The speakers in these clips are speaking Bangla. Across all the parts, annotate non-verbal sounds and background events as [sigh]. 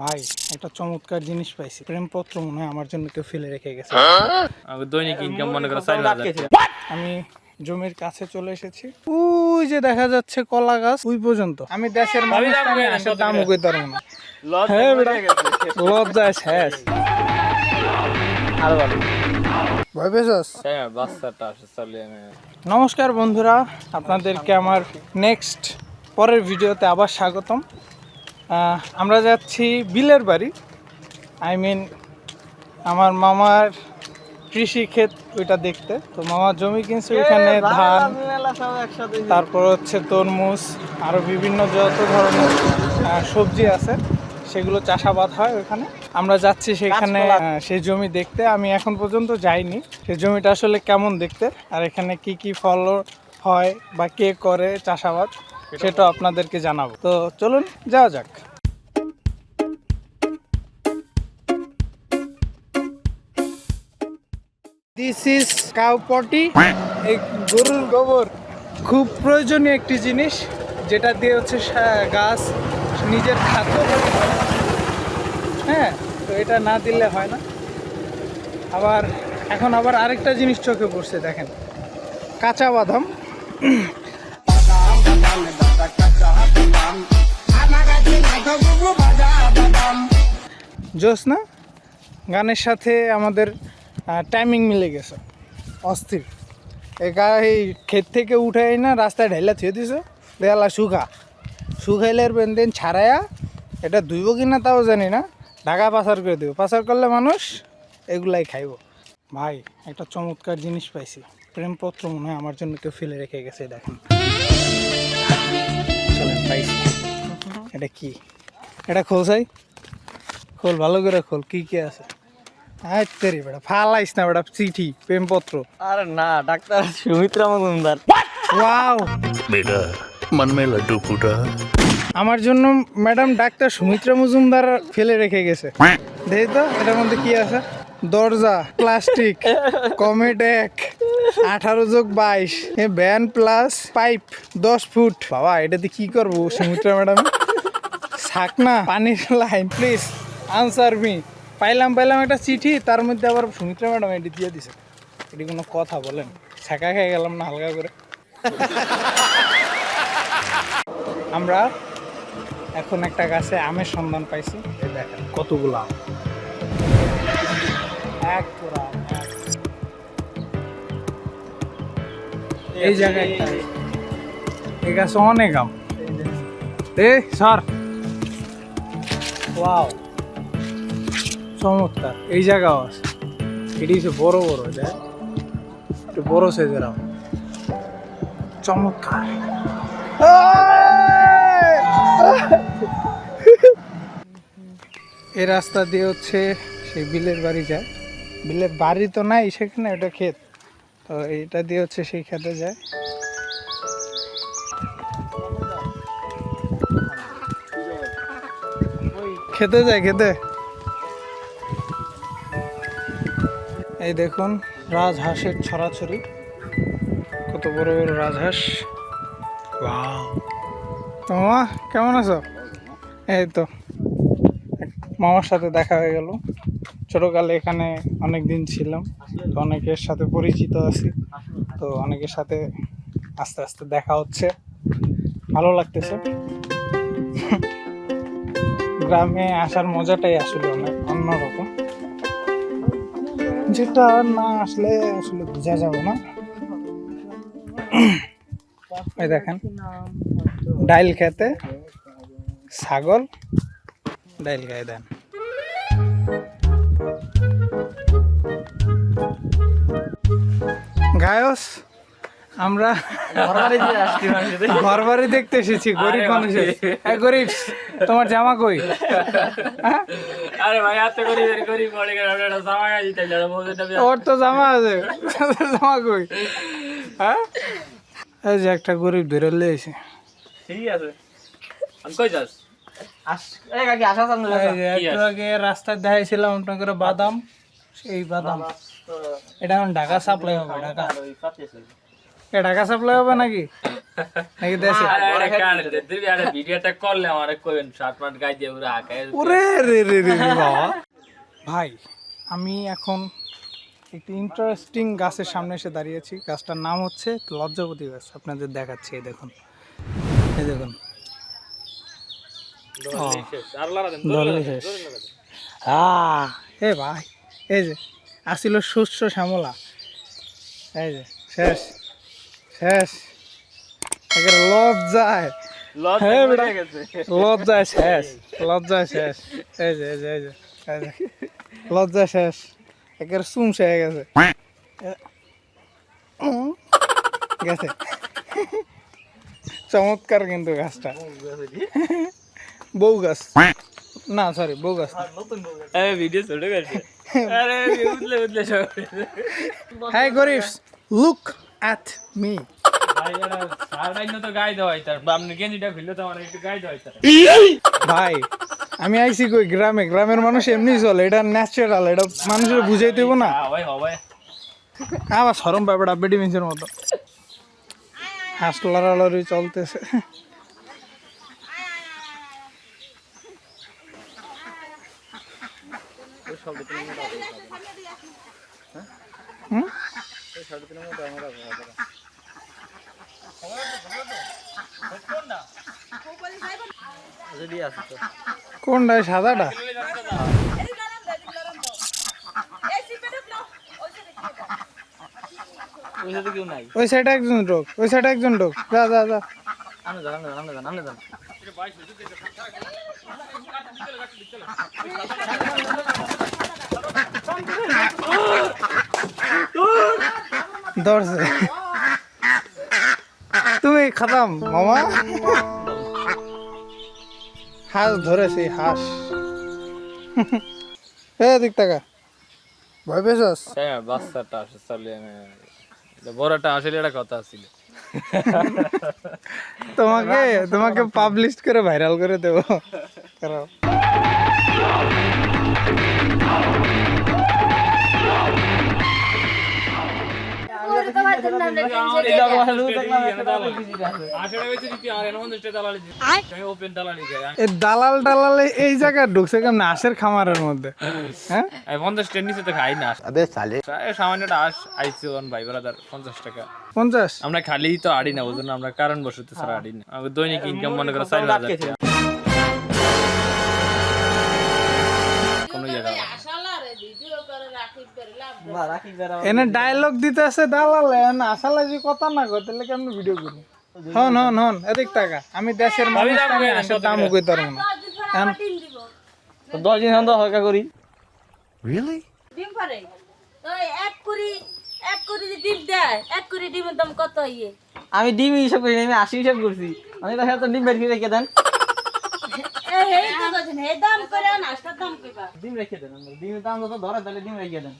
ভাই একটা চমৎকার জিনিস পাইছি। প্রেমপত্র মনে হয় আমার জন্য কেউ ফেলে রেখে গেছে। দৈনিক ইনকাম মনে করো আমি জমির কাছে চলে এসেছি। ওই যে দেখা যাচ্ছে কলা গাছ ওই পর্যন্ত। আমি দেশের মানুষ দাম আমি কইলেন আসার দাম কই পারব না। লস হ্যাঁ বেটা লজ্জায় শেষ। আরও ভালো ভয় পেয়েছস? হ্যাঁ নমস্কার বন্ধুরা আপনাদেরকে আমার নেক্সট পরের ভিডিওতে আবার স্বাগতম। আমরা যাচ্ছি বিলের বাড়ি। আই মিন আমার মামার কৃষি ক্ষেত ওইটা দেখতে। তো মামার জমি কিনছে ওইখানে ধান তারপর হচ্ছে তরমুজ আরও বিভিন্ন যত ধরনের সবজি আছে সেগুলো চাষাবাদ হয় ওখানে আমরা যাচ্ছি সেখানে সেই জমি দেখতে। আমি এখন পর্যন্ত যাইনি। সেই জমিটা আসলে কেমন দেখতে? আর এখানে কি কি ফল হয় বা কে করে চাষাবাদ? সেটা আপনাদেরকে জানাব। তো চলুন, যাওয়া যাক। দিস ইজ কাউ পটি এই গরুর গোবর। খুব প্রয়োজনীয় একটি জিনিস, যেটা দিয়ে হচ্ছে গাছ নিজের খাদ্য হ্যাঁ তো এটা না দিলে হয় না। আবার, এখন আবার আরেকটা জিনিস চোখে পড়ছে, দেখেন। কাঁচা বাদাম। জোস না? গানের সাথে আমাদের টাইমিং মিলে গেছে। অস্থির। এই এই ক্ষেত থেকে উঠাই না, রাস্তায় ঢাইলা থুয়ে দিছে। দেয়ালা শুকা। শুকাইলে দিন ছাড়াইয়া এটা ধুইব কি না তাও জানি না। ঢাকা পাচার করে দেবো। পাচার করলে মানুষ এগুলাই খাইব। ভাই, একটা চমৎকার জিনিস পাইছি। প্রেমপত্র মনে হয় আমার জন্য কেউ ফেলে রেখে গেছে দেখেন। এটা কি? এটা খোলসাই খোল ভালো করে খোল কি কি আছে। আচ্ছা বেটা ফালাইস না বেটা চিঠি প্রেমপত্র। আরে না ডাক্তার সুমিত্রা মজুমদার। ওয়াও বেটা মন মে লাড্ডু ফুটা। আমার জন্য ম্যাডাম ডাক্তার সুমিত্রা মজুমদার ফেলে রেখে গেছে। দেখি তো এটার মধ্যে কি আছে? দরজা প্লাস্টিক কমেডেক আঠারো যোগ বাইশ ব্যান প্লাস পাইপ দশ ফুট। বাবা এটাতে কি করব সুমিত্রা ম্যাডাম? থাক না। পানির লাইন প্লিজ আনসার মি পাইলাম পাইলাম একটা চিঠি, তার মধ্যে আবার সুমিত্রা ম্যাডাম এটি দিয়ে দিছে। এটি কোনো কথা, বলেন। ছাকা খেয়ে গেলাম না, হালকা করে। আমরা এখন একটা গাছে আমের সন্ধান পাইছি। দেখেন, কতগুলো আম। এক এই জায়গায় এই গাছে অনেক আম। এ স্যার। ওয়াও চমৎকার। এই জায়গাও আছে এটি হচ্ছে বড় বড়, দেখ। একটু বড় সাইজের আম চমৎকার। এই রাস্তা দিয়ে হচ্ছে সেই বিলের বাড়ি যায়। বিলের বাড়ি তো নাই সেখানে, ওটা ক্ষেত। তো এইটা দিয়ে হচ্ছে সেই খেতে যায়। খেতে যায় খেতে। এই দেখুন, রাজহাঁসের ছড়াছড়ি। কত বড় বড় রাজহাঁস। ওয়াও। তো মামা কেমন আছো? এই তো। মামার সাথে দেখা হয়ে গেল। ছোটোকালে এখানে অনেক দিন ছিলাম, তো অনেকের সাথে পরিচিত আছি, তো অনেকের সাথে আস্তে আস্তে দেখা হচ্ছে। ভালো লাগতেছে। গ্রামে আসার মজাটাই আসলে অনেক অন্যরকম। যেটা না আসলে আসলে বোঝা যাবে না। দেখেন, ডাইল খেতে ছাগল, ডাইল গায়ে দেন। গায়স আমরা ঘর বাড়ি দেখতে এসেছি গরিব মানুষের। গরিব তোমার জামা কই? হ্যাঁ? আরে ভাই ওর তো জামা আছে। জামা কই? হ্যাঁ? এই যে একটা গরিব ধরে লেছে ঠিক আছে। আমি কই যাস? রাস্তায় দেখাইছিলাম আপনাদের বাদাম। এই বাদাম। এটা এখন ঢাকা সাপ্লাই হবে ঢাকা। এ ঢাকা সাপ্লাই হবে নাকি? নাকি দেশে? দিবি আরে ভিডিওটা করলে আমারে কইবেন শার্ট মার্ট গাই দিয়ে পুরো আকায় ওরে রে রে রে বাবা। ভাই আমি এখন একটি ইন্টারেস্টিং গাছের সামনে এসে দাঁড়িয়েছি। গাছটার নাম হচ্ছে লজ্জাপতি গাছ। আপনাদের দেখাচ্ছি এই দেখুন। এই দেখুন। এ ভাই এই যে আসিল শস্য শ্যামলা। এই যে শেষ। শেষ। একেবারে লজ্জায়। হ্যাঁ। হয়ে লজ্জায় শেষ। লজ্জায় শেষ। এই যে এই যে এই যে লজ্জায় শেষ। একের চুমসে হয়ে গেছে। গেছে। চমৎকার কিন্তু গাছটা। বউ গাছ না সরি বউ গাছ। এই ভিডিও ছোট গেছে [laughs] আরে উদলে উদলে সব। হাই গরিবস লুক অ্যাট মি ভাই আমি আইছি কই গ্রামে। গ্রামের মানুষ এমনি চলে এটা ন্যাচারাল এটা মানুষের বুঝাই দেবো না। আবার সরম ব্যাপারটা বেডি মিন্সের মতো। হাঁস লড়ালড়ি চলতেছে। হুম? কোনটা সাদাটা? কেউ নাই। ওই সাইডে একজন ঢোক ওই সাইডে একজন ঢোক যা যা যা। আমি জান আমি জান আমি জান আমি জান ধরছে তুমি খাতাম মামা? হাঁস ধরেছি হাঁস। এ দিক টাকা ভয় পেয়েছস? হ্যাঁ বাচ্চাটা আসে চলে বড়টা আসলে একটা কথা ছিল। তোমাকে তোমাকে পাবলিশ করে ভাইরাল করে দেবো। কারণ দালালি দালালি এই দালাল টালালে এই জায়গায় ঢুকছে কেমন? আশের খামারের মধ্যে। হ্যাঁ? পঞ্চাশ নিচে তো খাই না। আবে সামান্য একটা আস আইসি ওন ভাই ব্রাদার পঞ্চাশ টাকা। পঞ্চাশ? আমরা খালি তো আড়ি না বুঝুন আমরা কারণ বসতে ছাড়া আড়ি না। আমাদের দৈনিক ইনকাম মনে করো চার হাজার এনে ডায়লগ দিতে আছে দালাল এনে আসালে যে কথা না কয় তাহলে কেমন ভিডিও করি হন হন হন এদিক টাকা আমি দেশের মানুষ আমি আশের দাম কই তার না। দশ দিন তো হকা করি। ডিম পারে? তো এক কুড়ি এক কুড়ি ডিম দেয় এক কুড়ি ডিমের দাম কত ইয়ে? আমি ডিম হিসাব করি আমি আশি হিসাব করছি। আমি তো হ্যাঁ তো ডিম বের করে রেখে দেন। এ হে তো গছেন হে দাম করে নাস্তার দাম কইবা। ডিম রেখে দেন ডিমের দাম যত ধরে তাহলে ডিম রেখে দেন।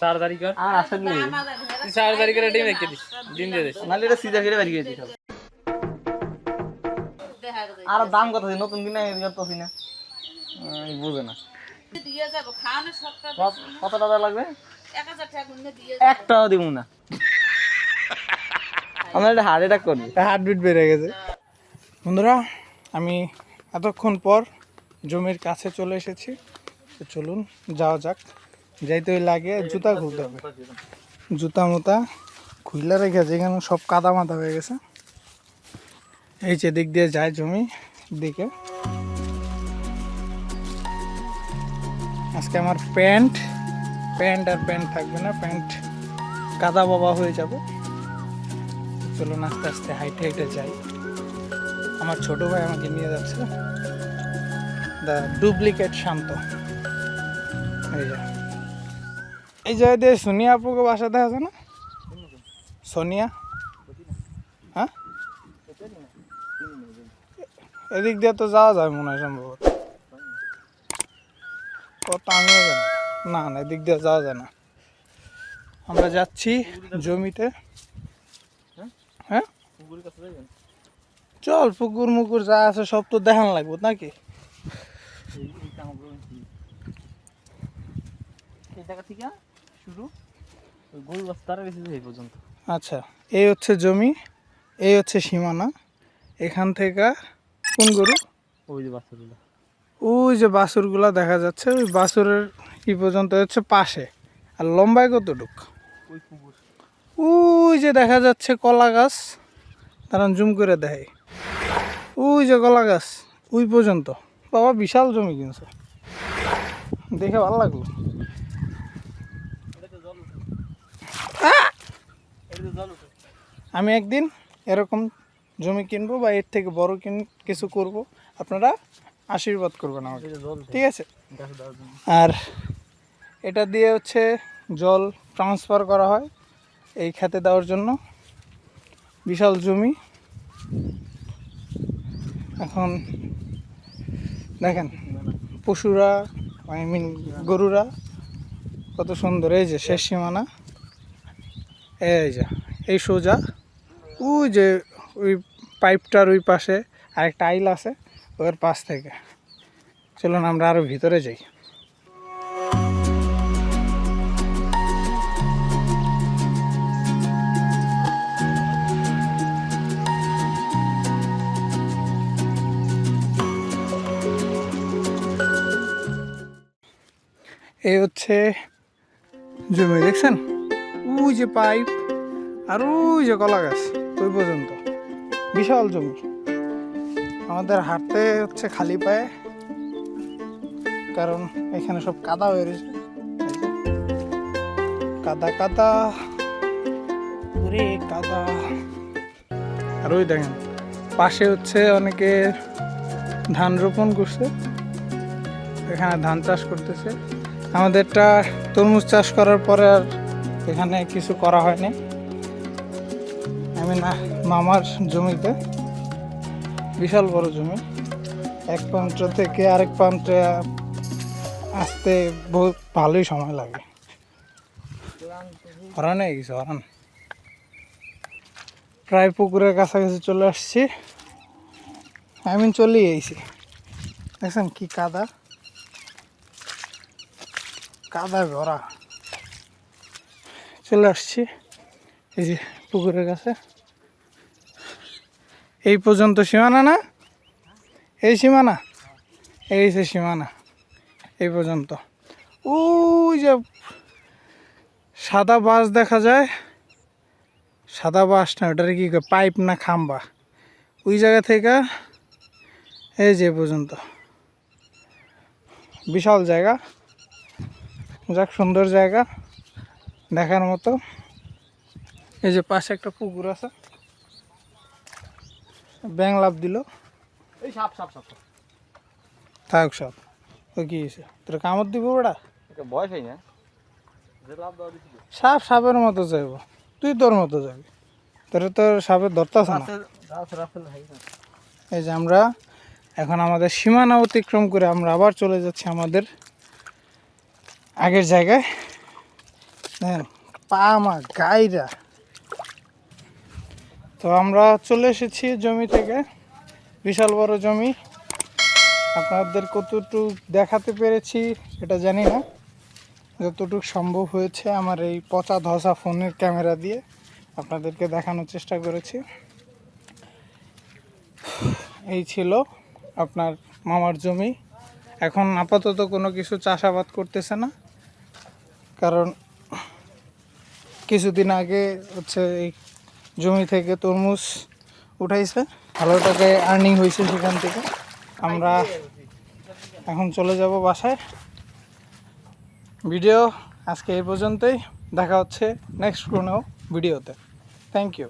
চার তারিখ আর আশা নেই। চার তারিখের ডিম রেখে দিস ডিম দিয়ে দিস। নাহলে এটা সিজা করে বের করে দিতে হবে। আর দাম কত আছে? নতুন কিনা আমি করতেছি না। বুঝে না কত- কত টাকা লাগবে? এক টাকা একটাও দিব না। আমরা একটা হার্ট অ্যাটাক করি। হার্টবিট বেড়ে গেছে। বন্ধুরা আমি এতক্ষণ পর জমির কাছে চলে এসেছি। তো চলুন যাওয়া যাক। যাইতে লাগে জুতা খুলতে হবে। জুতা, মোতা খুইলা রেখেছে এখানে সব কাদা মাথা হয়ে গেছে। এই যে দিক দিয়ে যায় জমি দিকে আজকে আমার প্যান্ট প্যান্ট আর প্যান্ট থাকবে না, প্যান্ট কাদা বাবা হয়ে যাবে। চলুন আস্তে আস্তে হাইটে হাইটে যাই। আমার ছোট ভাই আমাকে নিয়ে যাচ্ছে। The duplicate Shanto. এই যে। এই জায়গায় দিয়ে সোনিয়া আপুকে বাসাতে আছে না? সোনিয়া? হ্যাঁ? এদিক দিয়ে তো যাওয়া যায় মনে হয় সম্ভবত। কত আমিও জানি না। না এদিক দিয়ে যাওয়া যায় না। আমরা যাচ্ছি জমিতে। হ্যাঁ? চল, পুকুর মুকুর যা আছে সব তো দেখান লাগবো, নাকি? জায়গা থেকে? শুরু। ওই গরু রাস্তার গেছে এই পর্যন্ত। আচ্ছা এই হচ্ছে জমি এই হচ্ছে সীমানা। এখান থেকে কোন গরু? ওই যে বাচ্চাগুলো ওই যে বাছুরগুলো দেখা যাচ্ছে ওই বাছুরের কি পর্যন্ত হচ্ছে? পাশে। আর লম্বায় কতটুক? ওই যে দেখা যাচ্ছে কলা গাছ। তারা জুম করে দেয়। ওই যে কলা গাছ ওই পর্যন্ত। বাবা বিশাল জমি কিনছে। দেখে ভালো লাগল। আমি একদিন এরকম জমি কিনবো বা এর থেকে বড় কিন কিছু করব আপনারা আশীর্বাদ করবেন আমাকে। ঠিক আছে? আর এটা দিয়ে হচ্ছে জল ট্রান্সফার করা হয় এই খেতে দেওয়ার জন্য। বিশাল জমি। এখন দেখেন পশুরা আই মিন গরুরা কত সুন্দর এই যে শেষ সীমানা। এই যে, এই সোজা। ওই যে, ওই পাইপটার ওই পাশে আরেকটা আইল আছে, ওর পাশ থেকে। চলুন আমরা আরও ভিতরে যাই। এই হচ্ছে জমি, দেখছেন? ওই যে পাইপ আর ওই যে কলা গাছ, ওই পর্যন্ত। বিশাল জমি। আমাদের হাঁটতে হচ্ছে খালি পায়ে, কারণ এখানে সব কাদা হয়ে রয়েছে। কাদা কাদা কাদা। আর ওই দেখেন, পাশে হচ্ছে অনেকে ধান রোপণ করছে, এখানে ধান চাষ করতেছে। আমাদেরটা তরমুজ চাষ করার পরে আর এখানে কিছু করা হয়নি। আমি না, মামার জমিতে, বিশাল বড় জমি। এক প্রান্ত থেকে আরেক প্রান্তে আসতে বহুত ভালোই সময় লাগে। হরান হয়ে গেছে হরান প্রায় পুকুরের কাছাকাছি চলে আসছি। আমি চলেই আইছি। দেখছেন কি কাদা? কাদা ভরা। চলে আসছি। এই যে পুকুরের কাছে। এই পর্যন্ত সীমানা না? এই সীমানা? এই সে সীমানা। এই পর্যন্ত। ওই যে সাদা বাস দেখা যায়। সাদা বাস না, ওটার কি? পাইপ না খাম্বা? ওই জায়গা থেকে এই যে পর্যন্ত। বিশাল জায়গা। যাক, সুন্দর জায়গা। দেখার মতো। এই যে পাশে একটা পুকুর আছে। ব্যাং লাভ দিল। এই সাপ সাপ সাপ থাক সব ও কি হয়েছে? তোর কামড় দিব ওটা? বয়স হয় না। সাপ সাপের মতো যাইব। তুই তোর মতো যাবি। তোর তোর সাপের ধরতাস না। এই যে আমরা এখন আমাদের সীমানা অতিক্রম করে আমরা আবার চলে যাচ্ছি আমাদের আগের জায়গায়। দেখেন পা আমার গাইরা। তো আমরা চলে এসেছি জমি থেকে, বিশাল বড় জমি। আপনাদের কতটুকু দেখাতে পেরেছি এটা জানি না। যতটুকু সম্ভব হয়েছে আমার এই পচা ধসা ফোনের ক্যামেরা দিয়ে আপনাদেরকে দেখানোর চেষ্টা করেছি। এই ছিল আপনার মামার জমি। এখন আপাতত কোনো কিছু চাষাবাদ করতেছে না। কারণ কিছুদিন আগে হচ্ছে এই জমি থেকে তরমুজ উঠাইছে। ভালো টাকা আর্নিং হয়েছে সেখান থেকে। আমরা এখন চলে যাব বাসায়। ভিডিও আজকে এই পর্যন্তই। দেখা হচ্ছে নেক্সট কোনো ভিডিওতে। Thank you